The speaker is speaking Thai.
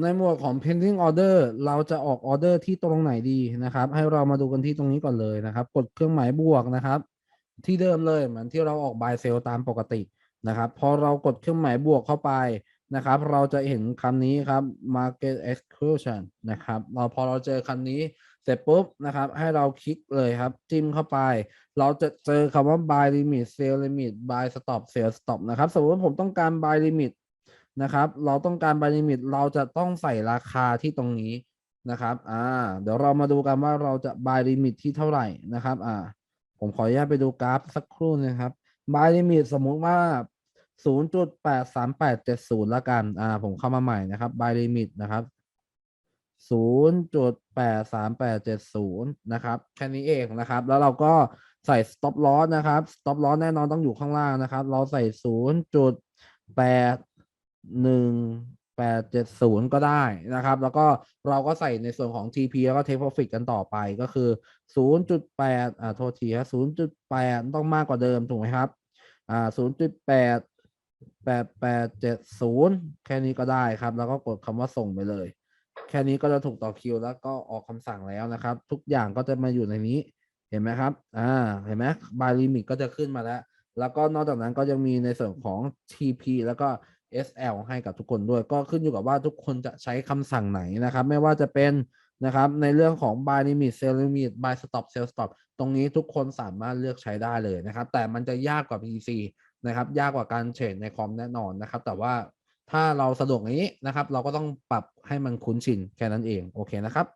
ในหมวดของ pending order เราจะออกออเดอร์ที่ตรงไหนดีนะครับ ให้เรามาดูกันที่ตรงนี้ก่อนเลยนะครับ กดเครื่องหมายบวกนะครับ ที่เดิมเลยเหมือนที่เราออก buy sell ตามปกตินะครับ พอเรากดเครื่องหมายบวกเข้าไปนะครับ เราจะเห็นคำนี้ครับ market exclusion นะครับ เราพอเราเจอคำนี้เสร็จปุ๊บนะครับ ให้เราคลิกเลยครับ จิ้มเข้าไป เราจะเจอคำว่า buy limit sell limit buy stop sell stop นะครับ สมมติว่าผมต้องการ buy limit นะครับ เราต้องการ buy limit เราจะต้องใส่ราคาที่ตรงนี้นะครับ อ่า เดี๋ยวเรามาดูกันว่าเราจะ buy limit ที่เท่าไหร่นะครับ อ่า ผมขออนุญาตไปดูกราฟสักครู่นะครับ buy limit สมมุติว่า 0.83870ละกัน อ่า ผมเข้ามาใหม่นะครับ buy limit นะครับ 0.83870 นะครับ แค่นี้เองนะครับ แล้วเราก็ใส่ stop loss นะครับ stop loss แน่นอนต้องอยู่ข้างล่างนะครับ เราใส่ 0.8 0.81870ก็ได้นะครับ แล้วก็เราก็ใส่ในส่วนของ TP แล้วก็ take profit กันต่อไปก็คือ 0.8อ่าโทษทีครับ0.8 ต้องมากกว่าเดิมถูกไหมครับอ่า0.8 8870 แค่นี้ก็ได้ครับ แล้วก็กดคำว่าส่งไปเลย แค่นี้ก็จะถูกต่อคิว แล้วก็ออกคำสั่งแล้วนะครับ ทุกอย่างก็จะมาอยู่ในนี้เห็นไหมครับ อ่า เห็นไหม buy limit ก็จะขึ้นมาแล้ว แล้วก็นอกจากนั้นก็ยังมีในส่วนของ TP แล้วก็ SL ให้กับทุกคนด้วยก็ขึ้นอยู่กับว่าทุกคนจะใช้คำสั่งไหนนะครับ ไม่ว่าจะเป็นนะครับในเรื่องของ buy limit sell limit buy stop sell stop ตรงนี้ทุกคนสามารถเลือกใช้ได้เลยนะครับ แต่มันจะยากกว่า PC นะครับยากกว่าการเทรดในคอมแน่นอนนะครับ แต่ว่าถ้าเราสะดวกนี้นะครับ เราก็ต้องปรับให้มันคุ้นชินแค่นั้นเองโอเคนะครับ